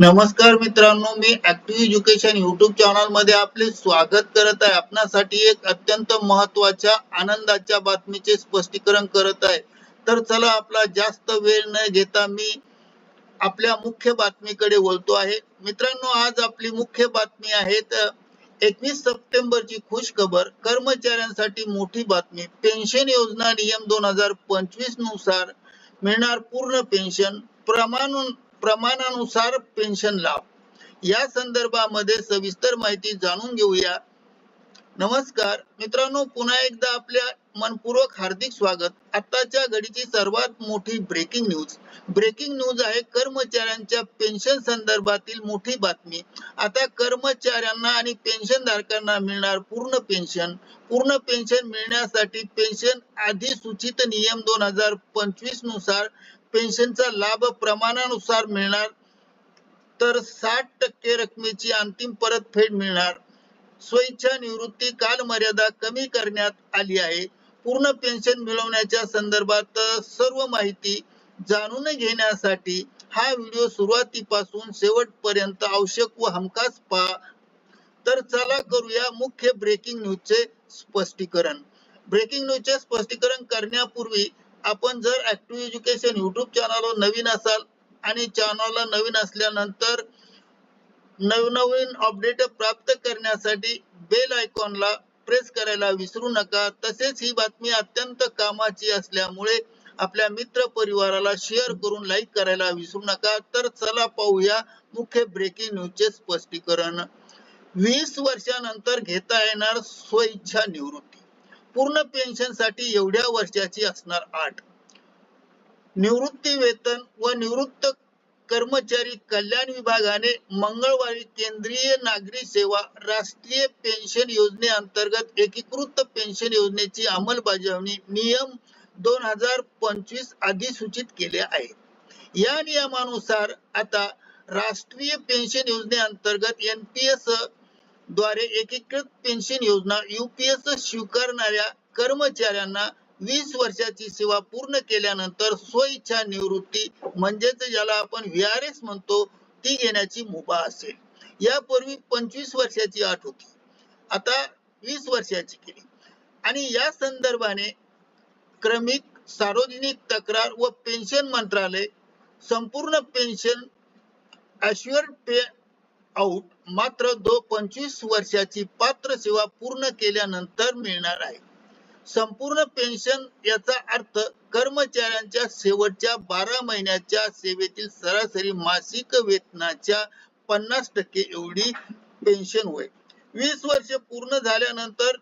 नमस्कार मित्रांनो मी ऍक्टिव्ह एज्युकेशन युट्यूब चॅनलमध्ये आपले स्वागत करत आहे. आपणासाठी एक अत्यंत महत्त्वाच्या आनंदाच्या बातमीचे स्पष्टीकरण करत आहे. तर चला आपला जास्त वेळ न घेता मी आपल्या मुख्य बातमीकडे वळतो आहे. मित्रांनो आज आपली मुख्य बातमी आहे तर एकवीस सप्टेंबरची खुश खबर कर्मचाऱ्यांसाठी मोठी बातमी पेन्शन योजना नियम दोन हजार पंचवीसनुसार मिळणार पूर्ण पेन्शन प्रमाण प्रमाणानुसार पेन्शन लाभ या संदर्भामध्ये सविस्तर माहिती जाणून घेऊया. नमस्कार. मित्रांनो पुन्हा एकदा आपल्या मनपूर्वक हार्दिक स्वागत. आताच्या घडीची सर्वात मोठी ब्रेकिंग न्यूज ब्रेकिंग न्यूज आहे कर्मचाऱ्यांच्या पेन्शन संदर्भातील मोठी बातमी. आता कर्मचाऱ्यांना आणि पेन्शन धारकांना मिळणार पूर्ण पेन्शन. पूर्ण पेन्शन मिळण्यासाठी पेन्शन अधिसूचित नियम दोन हजार पंचवीसनुसार पेन्शनचा लाभ प्रमाणानुसार मिळणार. तर साठ टक्के रकमेची अंतिम परतफेड मिळणार. स्वयंच्या निवृत्ती कालमर्यादा कमी करण्यात आली आहे. पूर्ण पेन्शन मिळवण्याच्या संदर्भात सर्व माहिती जाणून घेण्यासाठी हा व्हिडिओ सुरुवातीपासून शेवटपर्यंत आवश्यक व हमखास पहा. तर चला करूया मुख्य ब्रेकिंग न्यूजचे स्पष्टीकरण. ब्रेकिंग न्यूजचे स्पष्टीकरण करण्यापूर्वी आपण जर ऍक्टिव्ह एज्युकेशन युट्यूब चॅनलवर नवीन असाल आणि चॅनलला नवीन असल्यानंतर नवनवीन अपडेट प्राप्त करण्यासाठी बेल आयकॉनला प्रेस करायला विसरू नका. तसेच ही बातमी अत्यंत कामाची असल्यामुळे आपल्या मित्र परिवाराला शेअर करून लाईक करायला विसरू नका. तर चला पाहूया मुख्य ब्रेकिंग न्यूजचे स्पष्टीकरण. वीस वर्षानंतर घेता येणार स्वेच्छा निवृत्ती. पूर्ण पेन्शनसाठी एवढ्या वर्षाची असणार आठ. निवृत्ती वेतन व निवृत्त कर्मचारी कल्याण विभागाने मंगळवारी केंद्रीय नागरी सेवा राष्ट्रीय पेन्शन योजनेअंतर्गत एकीकृत पेन्शन योजनेची अंमलबजावणी नियम दोन हजार पंचवीस अधिसूचित केले आहे. या नियमानुसार आता राष्ट्रीय पेन्शन योजनेअंतर्गत एनपीएस द्वारे एकीकृत पेन्शन योजना युपीएस स्वीकारणाऱ्या कर्मचाऱ्यांना वीस वर्षाची सेवा पूर्ण केल्यानंतर स्वइच्छा निवृत्ती म्हणजेच ज्याला आपण व्हीआरएस म्हणतो ती घेण्याची मुभा असेल. यापूर्वी पंचवीस वर्षाची अट होती. आता वीस वर्षाची केली. आणि या संदर्भाने क्रमिक सार्वजनिक तक्रार व पेन्शन मंत्रालय संपूर्ण पेन्शन अश्युअर्ड पे आउट मात्र दो पंचवीस वर्षाची पात्र सेवा पूर्ण केल्यानंतर मिळणार आहे. संपूर्ण पेन्शन याचा अर्थ कर्मचाऱ्यांच्या शेवटच्या बारा महिन्याच्या सेवेतील सरासरी मासिक वेतनाच्या पन्नास टक्के एवढी पेन्शन होय. वीस वर्ष पूर्ण झाल्यानंतर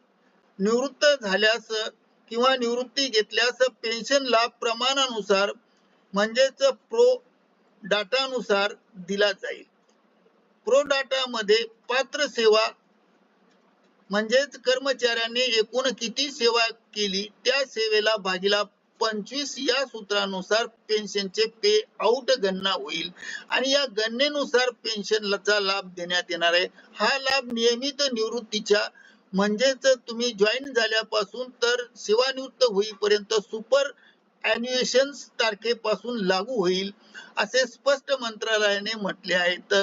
निवृत्त झाल्यास किंवा निवृत्ती घेतल्यास पेन्शन लाभ प्रमाणानुसार म्हणजेच प्रो डाटानुसार दिला जाईल. प्रोडाटामध्ये मध्ये पात्र सेवा म्हणजेच कर्मचाऱ्यांनी एकूण किती सेवा केली त्या सेवेला भागीला पंचवीस या सूत्रानुसार पेन्शनचे पे आउट गणना होईल. आणि या गणनेनुसार पेन्शनचा लाभ देण्यात येणार आहे. हा लाभ नियमित निवृत्तीच्या म्हणजेच तुम्ही जॉईन झाल्यापासून तर सेवानिवृत्त होईपर्यंत सुपर अॅन्युएशन तारखेपासून लागू होईल असे स्पष्ट मंत्रालयाने म्हटले आहे. तर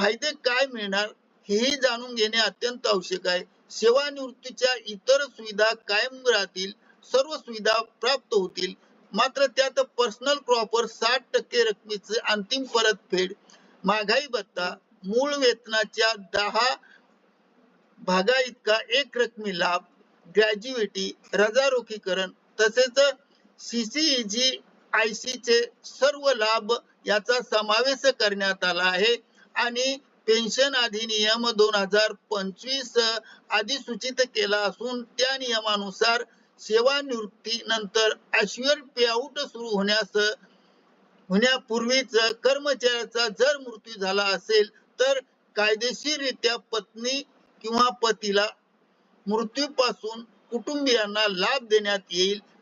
फायदे काय मिळणार हेही जाणून घेणे अत्यंत आवश्यक आहे. सेवानिवृत्तीच्या इतर सुविधा कायम राहतील सर्व सुविधा प्राप्त होतील. मात्र त्यात पर्सनल क्रॉपर साठ टक्के रकमेचे अंतिम परतफेड महागाई भत्ता मूळ वेतनाच्या दहा भागा इतका एक रकमी लाभ ग्रॅज्युएटी रजारोखीकरण तसेच सीसीईजी आयसी चे सर्व लाभ याचा समावेश करण्यात आला आहे. आणि पेन्शन अधिनियम दोन हजार पंचवीस अधिसूचित केला असून त्या नियमानुसार सेवानिवृत्ती नंतर पे पेआउट सुरू होण्यास होण्यापूर्वीच कर्मचाऱ्याचा जर मृत्यू झाला असेल तर कायदेशीररित्या पत्नी किंवा पतीला मृत्यूपासून कुटुंबियांना लाभ देण्यात येईल